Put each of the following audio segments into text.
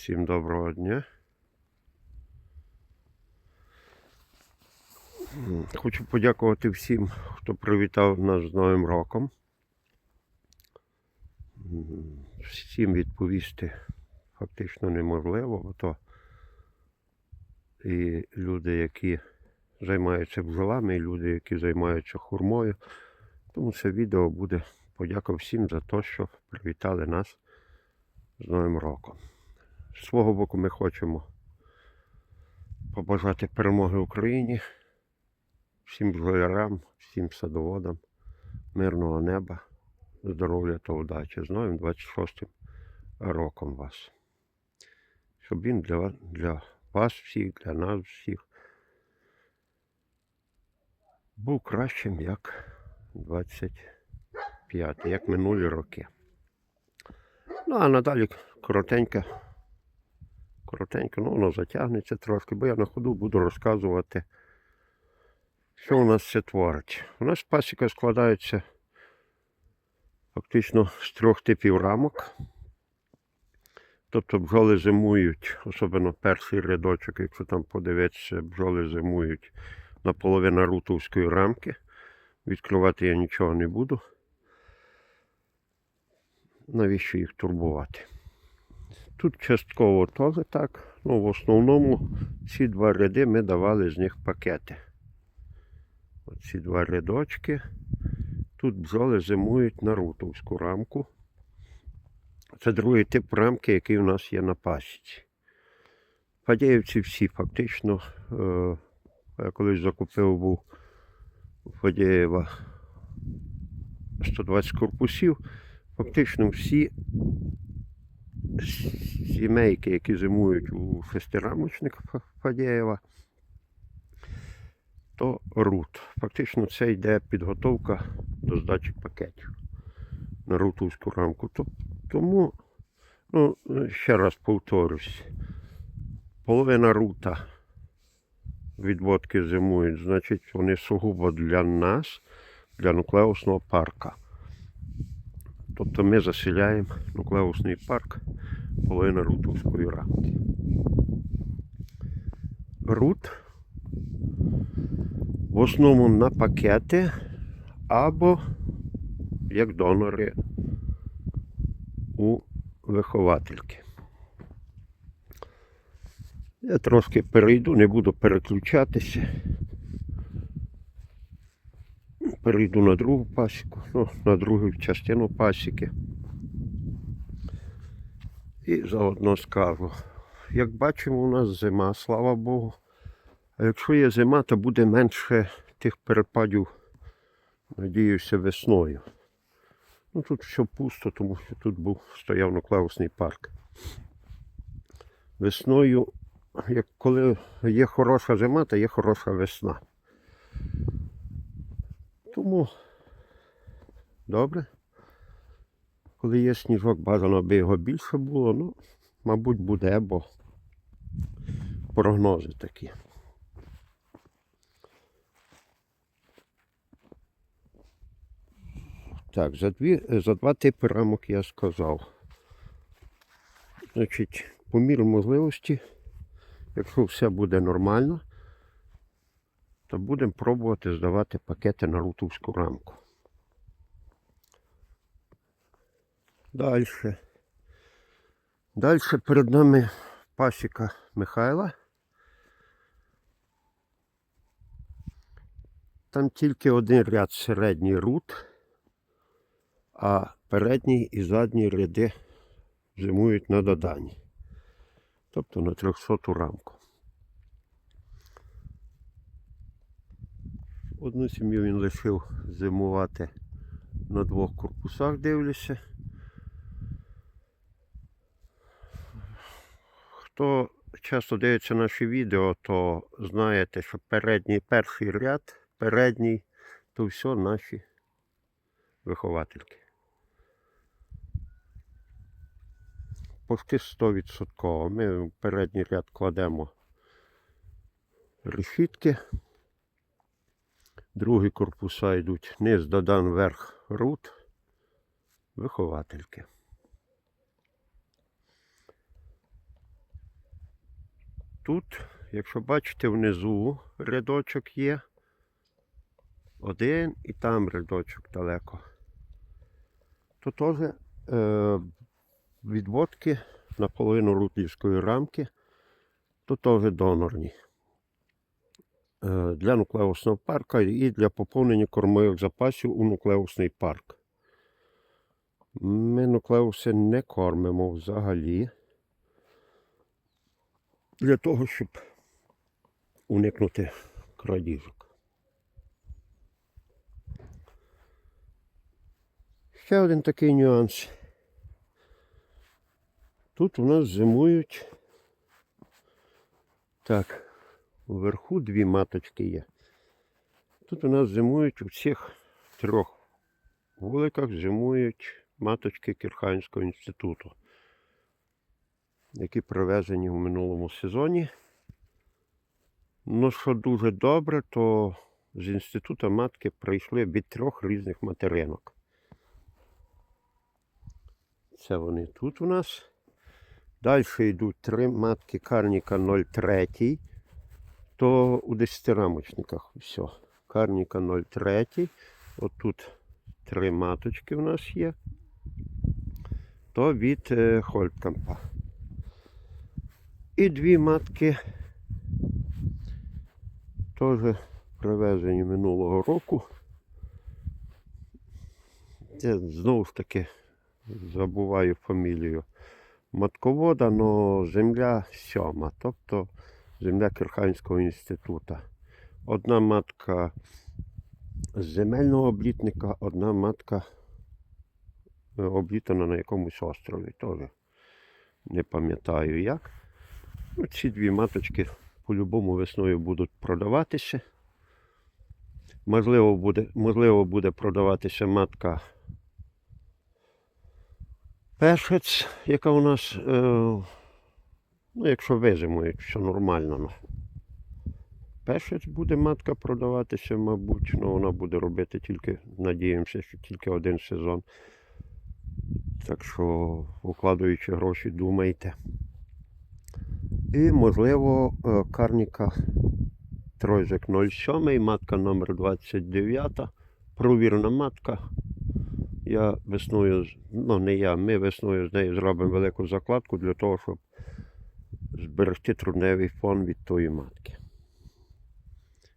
Всім доброго дня. Хочу подякувати всім, хто привітав нас з Новим роком. Всім відповісти фактично неможливо, бо то і люди, які займаються бджолами, і люди, які займаються хурмою. Тому це відео буде подяка всім за те, що привітали нас з Новим роком. З свого боку ми хочемо побажати перемоги Україні, всім бджолярам, всім садоводам, мирного неба, здоров'я та удачі. З новим 26 роком вас. Щоб він для, вас- для вас всіх, для нас всіх був кращим, як 25, як минулі роки. Ну, а надалі коротенько, коротенько, ну воно затягнеться трошки, бо я на ходу буду розказувати, що у нас все творить. У нас пасіка складається фактично з трьох типів рамок. Тобто бджоли зимують, особливо перший рядочок, якщо там подивитися, бджоли зимують наполовину рутовської рамки. Відкривати я нічого не буду. Навіщо їх турбувати? Тут частково теж так. Ну, в основному ці два ряди ми давали з них пакети. Оці два рядочки. Тут бджоли зимують на рутовську рамку. Це другий тип рамки, який у нас є на пасіці. Фадєївці всі фактично. Е, я колись закупив був у Фадєєва 120 корпусів. Фактично всі сімейки, які зимують у шестирамочник Фа- Фадєєва, то рут. Фактично це йде підготовка до здачі пакетів на рутовську рамку. Тому, ну, ще раз повторюсь, половина рута відводки зимують, значить вони сугубо для нас, для нуклеусного парка. Тобто ми заселяємо нуклеусний парк половина рутовської рамки. Рут в основному на пакети або як донори у виховательки. Я трошки перейду, не буду переключатися. Перейду на другу пасіку, ну, на другу частину пасіки. І заодно скажу. Як бачимо, у нас зима, слава Богу. А якщо є зима, то буде менше тих перепадів, надіюся, весною. Ну тут все пусто, тому що тут був стояв нуклеусний парк. Весною, як коли є хороша зима, то є хороша весна. Тому добре. Коли є сніжок, бажано, аби його більше було, ну, мабуть, буде, бо прогнози такі. Так, за, дві, за два типи рамок я сказав. Значить, по мірі можливості, якщо все буде нормально, то будемо пробувати здавати пакети на рутовську рамку. Далі. Далі перед нами пасіка Михайла. Там тільки один ряд середній рут, а передній і задній ряди зимують на доданні. Тобто на 300 рамку. Одну сім'ю він лишив зимувати на двох корпусах, дивлюся. Хто часто дивиться наші відео, то знаєте, що передній перший ряд, передній, то все наші виховательки. Почти 100%. Ми в передній ряд кладемо решітки. Другі корпуса йдуть низ, додан, верх, рут, виховательки. тут, якщо бачите, внизу рядочок є. Один і там рядочок далеко. То теж е, відводки наполовину рутлівської рамки, то теж донорні. Е, для нуклеусного парка і для поповнення кормових запасів у нуклеусний парк. Ми нуклеуси не кормимо взагалі. Для того, щоб уникнути крадіжок. Ще один такий нюанс. Тут у нас зимують. Так, вверху дві маточки є. Тут у нас зимують у всіх трьох вуликах зимують маточки Кірханського інституту, які привезені в минулому сезоні. Ну, що дуже добре, то з інституту матки прийшли від трьох різних материнок. Це вони тут у нас. Далі йдуть три матки Карніка 03. То у десятирамочниках все. Карніка 03. Отут три маточки у нас є. То від е, Хольткампа. І дві матки теж привезені минулого року. Я знову ж таки забуваю фамілію матковода, але земля сьома, тобто земля Кирханського інституту. Одна матка з земельного облітника, одна матка е, облітана на якомусь острові. Теж не пам'ятаю як. Ну, ці дві маточки по-любому весною будуть продаватися. Можливо, буде, можливо, буде продаватися матка Пешець, яка у нас, е, ну, якщо визимують, все нормально. Ну. Пешець буде матка продаватися, мабуть, але вона буде робити тільки, надіємося, що тільки один сезон. Так що, укладуючи гроші, думайте. І, можливо, е, карніка Тройзик 07, матка номер 29, провірена матка. Я весною, ну не я, ми весною з нею зробимо велику закладку для того, щоб зберегти трудневий фон від тої матки.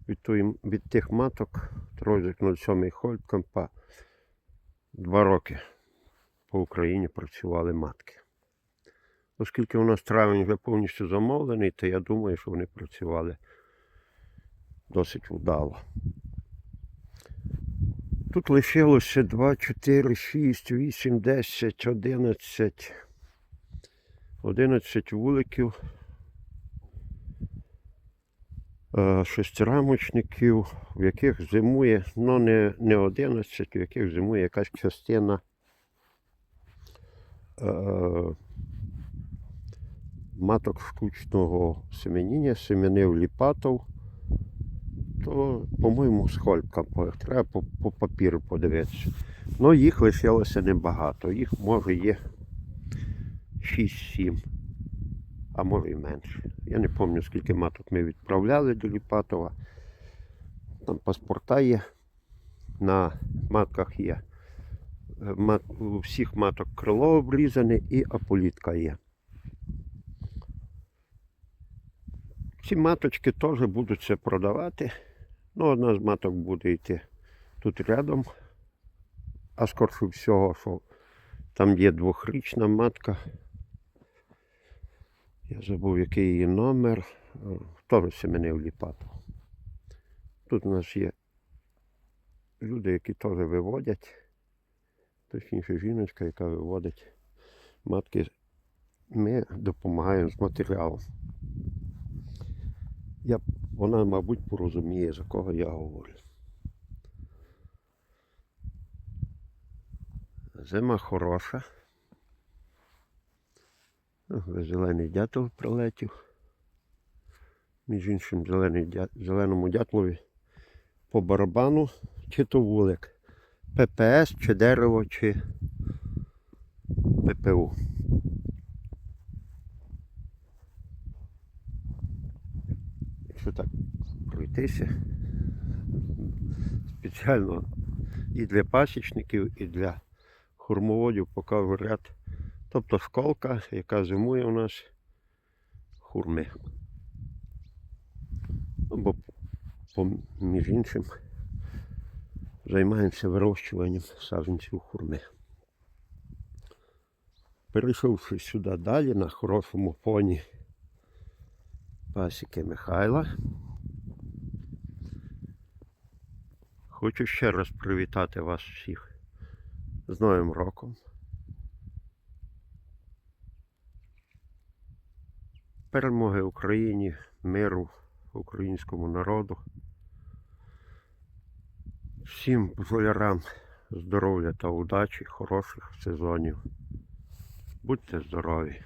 Від, тої, від тих маток Тройзик 07 Хольткампа два роки по Україні працювали матки. Оскільки у нас травень вже повністю замовлений, то я думаю, що вони працювали досить вдало. Тут лишилося 2, 4, 6, 8, 10, 11. 11 вуликів. е, Шестирамочників, в яких зимує, ну не, не 11, в яких зимує якась частина е, маток штучного семеніння, семенив ліпатов то, по-моєму, з Треба по, по папіру подивитися. Ну, їх лишилося небагато. Їх може є 6-7, а може і менше. Я не пам'ятаю, скільки маток ми відправляли до Ліпатова. Там паспорта є. На матках є. Мат, у всіх маток крило обрізане і аполітка є. Ці маточки теж будуть це продавати. Ну, одна з маток буде йти тут рядом. А скорше всього, що там є двохрічна матка. Я забув, який її номер. Теж Семенив Ліпатов. Тут у нас є люди, які теж виводять. Точніше, жіночка, яка виводить матки. Ми допомагаємо з матеріалом. Я, вона, мабуть, порозуміє, за кого я говорю. Зима хороша. Зелений дятел прилетів. Між іншим, зелений, зеленому дятлові по барабану чи то вулик. ППС, чи дерево, чи ППУ. Хочу так пройтися. Спеціально і для пасічників, і для хурмоводів покажу ряд. Тобто школка, яка зимує у нас хурми. Або між іншим займаємося вирощуванням саджанців хурми. Перейшовши сюди далі на хорошому фоні пасіки Михайла. Хочу ще раз привітати вас всіх з Новим роком. Перемоги Україні, миру українському народу. Всім позволярам здоров'я та удачі, хороших сезонів. Будьте здорові!